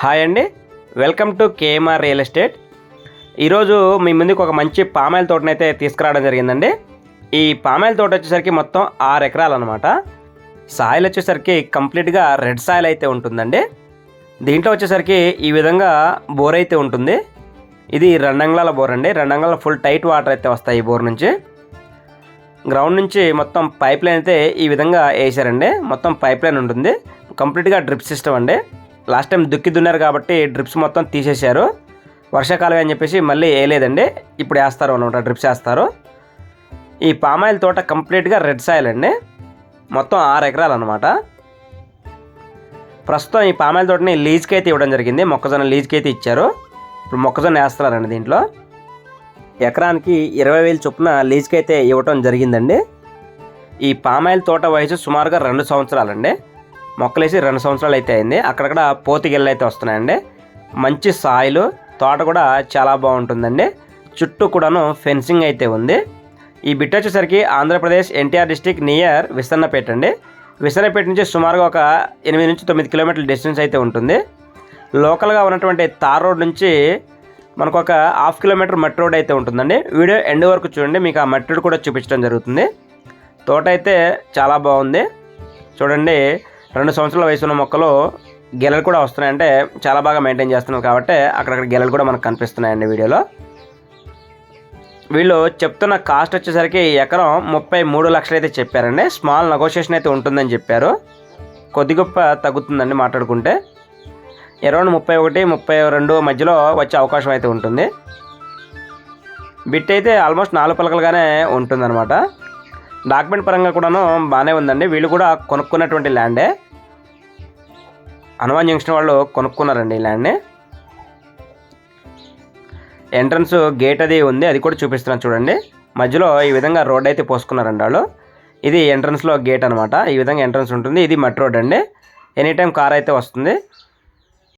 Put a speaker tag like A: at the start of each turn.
A: Hi అండి. Welcome to KMR real estate. ఈరోజు మీ ముందుకు ఒక మంచి పామాయిల్ తోటనైతే తీసుకురావడం జరిగిందండి. ఈ పామాయిల్ తోట వచ్చేసరికి మొత్తం ఆరు ఎకరాలు అనమాట సాయిల్ వచ్చేసరికి కంప్లీట్గా రెడ్ సాయిల్ అయితే ఉంటుందండి. దీంట్లో వచ్చేసరికి ఈ విధంగా బోర్ అయితే ఉంటుంది. ఇది రెండంగుళాల బోర్ అండి. రెండంగుళాల ఫుల్ టైట్ వాటర్ అయితే వస్తాయి ఈ బోర్ నుంచి. గ్రౌండ్ నుంచి మొత్తం పైప్ లైన్ అయితే ఈ విధంగా వేసారండి మొత్తం పైప్ లైన్ ఉంటుంది కంప్లీట్గా డ్రిప్ సిస్టమ్ అండి. లాస్ట్ టైం దుక్కి దున్నారు కాబట్టి డ్రిప్స్ మొత్తం తీసేశారు. వర్షాకాలం అని చెప్పేసి మళ్ళీ వేయలేదండి. ఇప్పుడు వేస్తారు అనమాట డ్రిప్స్ వేస్తారు. ఈ పామాయిల్ తోట కంప్లీట్గా రెడ్ సాయిల్ అండి. మొత్తం ఆరు ఎకరాలు అనమాట ప్రస్తుతం ఈ పామాయిల్ తోటని లీజ్కి అయితే ఇవ్వడం జరిగింది. మొక్కజొన్న లీజ్కి అయితే ఇచ్చారు. ఇప్పుడు మొక్కజొన్న వేస్తున్నారండి దీంట్లో. ఎకరానికి ఇరవై వేలు చొప్పున లీజ్కి అయితే ఇవ్వటం జరిగిందండి. ఈ పామాయిల్ తోట వయసు సుమారుగా రెండు సంవత్సరాలండి. మొక్కలేసి రెండు సంవత్సరాలు అయితే అయింది. అక్కడక్కడ పోతిగిళ్ళు అయితే వస్తున్నాయండి. మంచి సాయిలు తోట కూడా చాలా బాగుంటుందండి. చుట్టూ కూడాను ఫెన్సింగ్ అయితే ఉంది. ఈ బిట్ వచ్చేసరికి ఆంధ్రప్రదేశ్ ఎన్టీఆర్ డిస్టిక్ నియర్ విసన్నపేట అండి. విసన్నపేట నుంచి సుమారుగా ఒక ఎనిమిది నుంచి తొమ్మిది కిలోమీటర్ల డిస్టెన్స్ అయితే ఉంటుంది. లోకల్గా ఉన్నటువంటి తార్ రోడ్ నుంచి మనకు ఒక హాఫ్ కిలోమీటర్ మట్టి రోడ్ అయితే ఉంటుందండి. వీడియో ఎండ్ వరకు చూడండి. మీకు ఆ మట్టి రోడ్ కూడా చూపించడం జరుగుతుంది. తోట అయితే చాలా బాగుంది. చూడండి. రెండు సంవత్సరాల వయసు ఉన్న మొక్కలు గెలలు కూడా వస్తున్నాయంటే చాలా బాగా మెయింటైన్ చేస్తున్నారు కాబట్టి అక్కడక్కడ గెలలు కూడా మనకు కనిపిస్తున్నాయండి వీడియోలో. వీళ్ళు చెప్తున్న కాస్ట్ వచ్చేసరికి ఎకరం ముప్పై మూడు లక్షలు అయితే చెప్పారండి. స్మాల్ నెగోషియేషన్ అయితే ఉంటుందని చెప్పారు. కొద్ది గొప్ప తగ్గుతుందండి మాట్లాడుకుంటే. అరౌండ్ ముప్పై ఒకటి ముప్పై రెండు మధ్యలో వచ్చే అవకాశం అయితే ఉంటుంది. బిట్ అయితే ఆల్మోస్ట్ నాలుగు పలకలుగానే ఉంటుందన్నమాట. డాక్యుమెంట్ పరంగా కూడాను బాగానే ఉందండి. వీళ్ళు కూడా కొనుక్కున్నటువంటి ల్యాండే. హనుమాన్ జంక్షన్ వాళ్ళు కొనుక్కున్నారండి ఈ ల్యాండ్ని. ఎంట్రన్స్ గేట్ అది ఉంది అది కూడా చూపిస్తున్నాను చూడండి. మధ్యలో ఈ విధంగా రోడ్ అయితే పోసుకున్నారండి వాళ్ళు. ఇది ఎంట్రన్స్లో గేట్ అనమాట ఈ విధంగా ఎంట్రన్స్ ఉంటుంది. ఇది మట్టి రోడ్ అండి. ఎనీ టైం కార్ అయితే వస్తుంది.